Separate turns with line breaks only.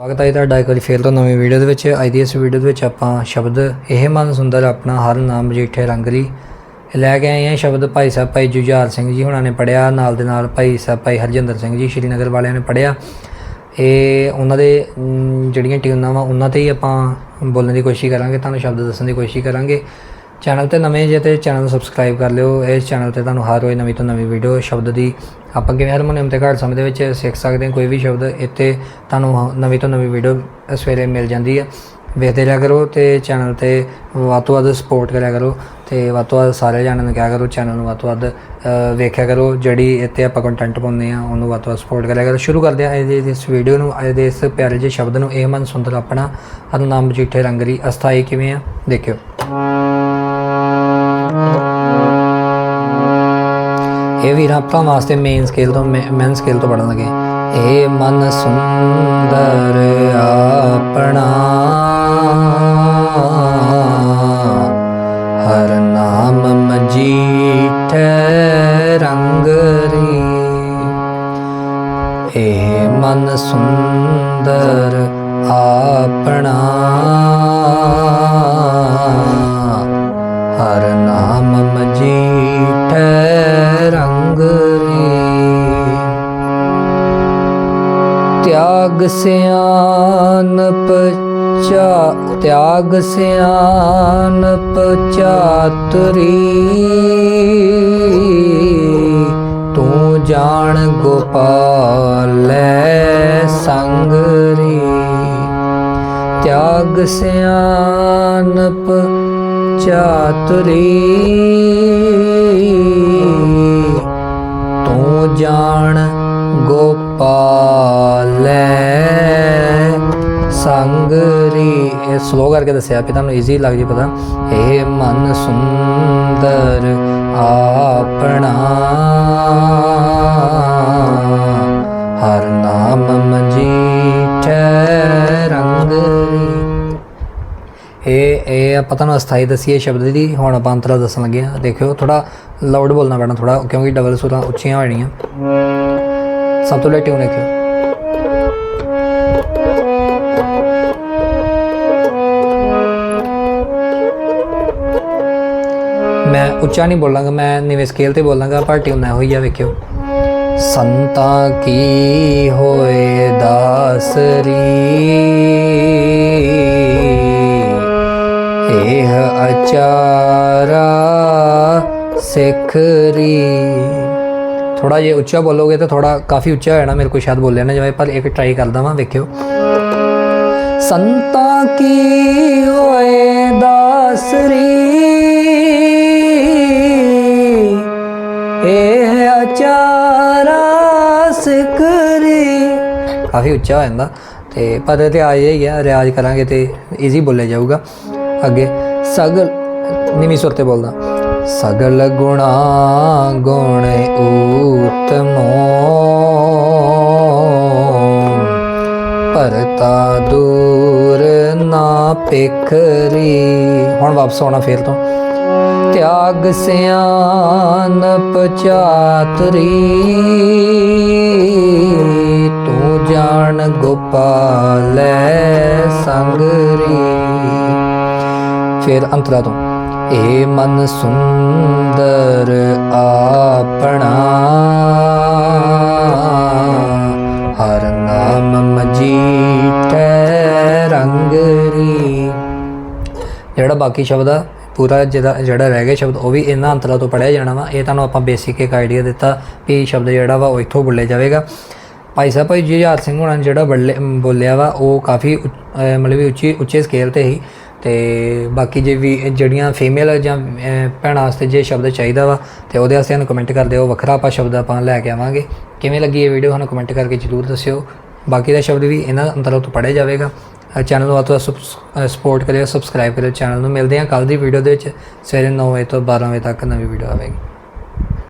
ਸਵਾਗਤ ਹੈ ਤੁਹਾਡਾ ਇੱਕ ਵਾਰੀ ਫੇਰ ਤੋਂ ਨਵੀਂ ਵੀਡੀਓ ਦੇ ਵਿੱਚ। ਅੱਜ ਦੀ ਇਸ ਵੀਡੀਓ ਦੇ ਵਿੱਚ ਆਪਾਂ ਸ਼ਬਦ ਇਹ ਮਨ ਸੁੰਦਰ ਆਪਣਾ, ਹਰ ਨਾਮ ਜੀਠੇ ਰੰਗਰੀ ਇਹ ਲੈ ਕੇ ਆਏ ਹਾਂ ਸ਼ਬਦ ਭਾਈ ਸਾਹਿਬ ਭਾਈ ਜੁਝਾਰ ਸਿੰਘ ਜੀ ਹੁਣਾਂ ਨੇ ਪੜਿਆ ਨਾਲ ਦੇ ਨਾਲ ਭਾਈ ਸਾਹਿਬ ਭਾਈ ਹਰਜਿੰਦਰ ਸਿੰਘ ਜੀ ਸ਼੍ਰੀਨਗਰ ਵਾਲਿਆਂ ਨੇ ਪੜਿਆ ਇਹ ਉਹਨਾਂ ਦੇ ਜਿਹੜੀਆਂ ਟਿਊਨਾਂ ਵਾ, ਉਹਨਾਂ ਤੇ ਹੀ ਆਪਾਂ ਬੋਲਣ ਦੀ ਕੋਸ਼ਿਸ਼ ਕਰਾਂਗੇ, ਤੁਹਾਨੂੰ ਸ਼ਬਦ ਦੱਸਣ ਦੀ ਕੋਸ਼ਿਸ਼ ਕਰਾਂਗੇ। ਚੈਨਲ ਤੇ ਨਵੇਂ ਜੇ ਤੇ ਚੈਨਲ ਨੂੰ ਸਬਸਕ੍ਰਾਈਬ ਕਰ ਲਿਓ। ਇਸ ਚੈਨਲ ਤੇ ਤੁਹਾਨੂੰ ਹਰ ਰੋਜ਼ ਨਵੀਂ ਤੋਂ ਨਵੀਂ ਵੀਡੀਓ ਸ਼ਬਦ ਦੀ ਆਪਾਂ ਕਿਵੇਂ ਹਾਰਮੋਨੀਅਮ ਤੇ ਘੱਟ ਸਮੇਂ ਦੇ ਵਿੱਚ ਸਿੱਖ ਸਕਦੇ ਹਾਂ, ਕੋਈ ਵੀ ਸ਼ਬਦ ਇੱਥੇ ਤੁਹਾਨੂੰ ਹ- ਨਵੀਂ ਤੋਂ ਨਵੀਂ ਵੀਡੀਓ ਸਵੇਰੇ ਮਿਲ ਜਾਂਦੀ ਹੈ ਵੇਖਦੇ ਰਿਹਾ ਕਰੋ ਤੇ ਚੈਨਲ ਤੇ ਵੱਧ ਤੋਂ ਵੱਧ ਸਪੋਰਟ ਕਰਿਆ ਕਰੋ ਤੇ ਵੱਧ ਤੋਂ ਵੱਧ ਸਾਰੇ ਜਣਿਆਂ ਨੂੰ ਕਿਹਾ ਕਰੋ ਚੈਨਲ ਨੂੰ ਵੱਧ ਤੋਂ ਵੱਧ ਵੇਖਿਆ ਕਰੋ, ਜਿਹੜੀ ਇੱਥੇ ਆਪਾਂ ਕੰਟੈਂਟ ਪਾਉਂਦੇ ਆ ਉਹਨੂੰ ਵੱਧ ਤੋਂ ਵੱਧ ਸਪੋਰਟ ਕਰਿਆ ਕਰੋ। ਸ਼ੁਰੂ ਕਰਦੇ ਹਾਂ ਅੱਜ ਦੀ ਇਸ ਵੀਡੀਓ ਨੂੰ, ਅੱਜ ਦੇ ਇਸ ਪਿਆਰੇ ਜਿਹੇ ਸ਼ਬਦ ਨੂੰ, ਇਹ ਮਨ ਸੁੰਦਰ ਆਪਣਾ, ਹਰ ਨਾਮ ਜੀਠੇ ਰੰਗਰੀ ਅਸਥਾਈ ਕਿਵੇਂ ਆ, ਦੇਖਿਓ। ਇਹ ਵੀਰਾਂ ਭਰਾ ਵਾਸਤੇ ਮੇਨ ਸਕੇਲ ਤੋਂ ਮੈਨ ਸਕੇਲ ਤੋਂ ਪੜਨ ਲੱਗੇ। ਇਹ ਮਨ ਸੁੰਦਰ ਆਪਣਾ। ਹਰ ਨਾਮ ਮਜੀਠ ਰੰਗਰੀ ਏ ਮਨ ਸੁੰਦਰ ਆਪਣਾ। ਤਿਆਗ ਸਿਆਨਪ ਚਾ ਤਿਆਗ ਸਿਆਨਪ ਚਾਤਰੀ ਤੂੰ ਜਾਣ ਗੋਪਾਲੈ ਸੰਗਰੀ। ਤਿਆਗ ਸਿਆਨਪ ਚਾਤਰੀ ਤੂੰ ਜਾਣ ਗੋਪਾਲੈ ਸੰਗਰੀ ਇਹ ਸਲੋ ਕਰਕੇ ਦੱਸਿਆ ਵੀ ਤੁਹਾਨੂੰ ਈਜ਼ੀ ਲੱਗ ਜੇ ਪਤਾ। ਇਹ ਮਨ ਸੁੰਦਰ, ਆਪਣਾ ਹਰ ਨਾਮ ਮਜੀਠ ਰੰਗਰੀ ਇਹ ਇਹ ਆਪਾਂ ਤੁਹਾਨੂੰ ਅਸਥਾਈ ਦਸੀਏ ਸ਼ਬਦ ਦੀ। ਹੁਣ ਆਪਾਂ ਅੰਤਰਾ ਦੱਸਣ ਲੱਗੇ ਆ ਦੇਖਿਓ ਥੋੜਾ ਲਾਊਡ ਬੋਲਣਾ ਪੈਣਾ ਥੋੜਾ ਕਿਉਂਕਿ ਡਬਲ ਸੁਰਾਂ ਉੱਚੀਆਂ ਹੋਣੀਆਂ ਸਭ ਤੋਂ ਲੈ ਟਿਊਨ ਦੇਖਿਓ? ਉੱਚਾ ਨਹੀਂ ਬੋਲਾਂਗਾ, ਮੈਂ ਨੀਵੇਂ ਸਕੇਲ ਤੇ ਬੋਲਾਂਗਾ, ਪਰ ਟਿਊਨ ਇਹੋ ਹੀ ਆ, ਵੇਖਿਓ। ਸੰਤਾਂ ਕੀ ਹੋਏ ਦਾਸਰੀ? ਇਹ ਅਚਾਰਾ ਸਿਖਰੀ। ਥੋੜਾ ਜੇ ਉੱਚਾ ਬੋਲੋਗੇ ਤਾਂ ਥੋੜਾ ਕਾਫੀ ਉੱਚਾ ਹੋ ਜਾਣਾ, ਮੇਰੇ ਕੋਲ ਸ਼ਾਇਦ ਬੋਲਿਆ ਨਾ ਜਾਵੇ, ਪਰ ਇੱਕ ਟਰਾਈ ਕਰਦਾ ਵਾਂ, ਵੇਖਿਓ। ਸੰਤਾਂ ਕੀ ਸਿਕਰੀ ਕਾਫੀ ਉੱਚਾ ਹੋ ਜਾਂਦਾ। ਤੇ ਪਰ ਤੇ ਆ ਜਾਈਏ ਰਿਆਜ਼ ਕਰਾਂਗੇ ਤੇ ਈਜ਼ੀ ਬੋਲਿਆ ਜਾਊਗਾ। ਅੱਗੇ, ਸਗਲ ਨਿਮੀ ਸੁਰ ਤੇ ਬੋਲਦਾ। ਸਗਲ ਗੁਣਾ ਗੁਣ ਊਤਮੋ ਪਰਤਾ ਦੂਰ ਨਾ ਪੇਖਰੀ। ਹੁਣ ਵਾਪਸ ਆਉਣਾ ਫੇਰ ਤੋਂ। ਤਿਆਗ ਸਿਆਨ ਪਚਾਤਰੀ ਤੂੰ ਜਾਣ ਗੋਪਾਲੈ ਸੰਗਰੀ। ਫਿਰ ਅੰਤਰਾ ਤੋਂ ਇਹ ਮਨ ਸੁੰਦਰ ਆਪਣਾ। ਹਰ ਨਾਮ ਮਜੀਠ ਰੰਗਰੀ। ਜਿਹੜਾ ਬਾਕੀ ਸ਼ਬਦ ਆ ਪੂਰਾ ਜਿਹੜਾ ਜਿਹੜਾ ਰਹਿ ਗਿਆ ਸ਼ਬਦ, ਉਹ ਵੀ ਇਹਨਾਂ ਅੰਤਰਾਂ ਤੋਂ ਪੜਿਆ ਜਾਣਾ ਵਾ। ਇਹ ਤੁਹਾਨੂੰ ਆਪਾਂ ਬੇਸਿਕ ਇੱਕ ਆਈਡੀਆ ਦਿੱਤਾ ਵੀ ਸ਼ਬਦ ਜਿਹੜਾ ਵਾ ਉਹ ਇੱਥੋਂ ਬੋਲਿਆ ਜਾਵੇਗਾ। ਭਾਈ ਸਾਹਿਬ, ਭਾਈ ਜੁਝਾਰ ਸਿੰਘ ਹੋਣਾ ਨੇ ਜਿਹੜਾ ਬੱਲੇ- ਬੋਲਿਆ ਵਾ, ਉਹ ਕਾਫੀ ਉੱਚ- ਮਤਲਬ ਵੀ ਉੱਚੀ, ਉੱਚੇ ਸਕੇਲ ਤੇ ਹੀ ਤੇ ਬਾਕੀ ਜੇ ਵੀ ਜਿਹੜੀਆਂ ਫੀਮੇਲ ਜਾਂ ਭੈਣਾਂ ਵਾਸਤੇ ਜੇ ਸ਼ਬਦ ਚਾਹੀਦਾ ਵਾ, ਤੇ ਉਹਦੇ ਵਾਸਤੇ ਸਾਨੂੰ ਕਮੈਂਟ ਕਰ ਦਿਓ। ਵੱਖਰਾ ਆਪਾਂ ਸ਼ਬਦ ਆਪਾਂ ਲੈ ਕੇ ਆਵਾਂਗੇ। ਕਿਵੇਂ ਲੱਗੀ ਇਹ ਵੀਡੀਓ ਸਾਨੂੰ ਕਮੈਂਟ ਕਰਕੇ ਜਰੂਰ ਦੱਸਿਓ। ਬਾਕੀ ਦਾ ਸ਼ਬਦ ਵੀ ਇਹਨਾਂ ਅੰਤਰਾਂ ਤੋਂ ਪੜਿਆ ਜਾਵੇਗਾ। ਚੈਨਲ ਨੂੰ ਵੱਧ ਤੋਂ ਵੱਧ ਸਪੋਰਟ ਕਰਿਓ ਸਬਸਕ੍ਰਾਈਬ ਕਰਿਓ ਚੈਨਲ ਨੂੰ। ਮਿਲਦੇ ਹਾਂ ਕੱਲ ਦੀ ਵੀਡੀਓ ਦੇ ਵਿੱਚ, ਸਵੇਰੇ 9 ਵਜੇ ਤੋਂ 12 ਵਜੇ ਤੱਕ ਨਵੀਂ ਵੀਡੀਓ ਆਵੇਗੀ।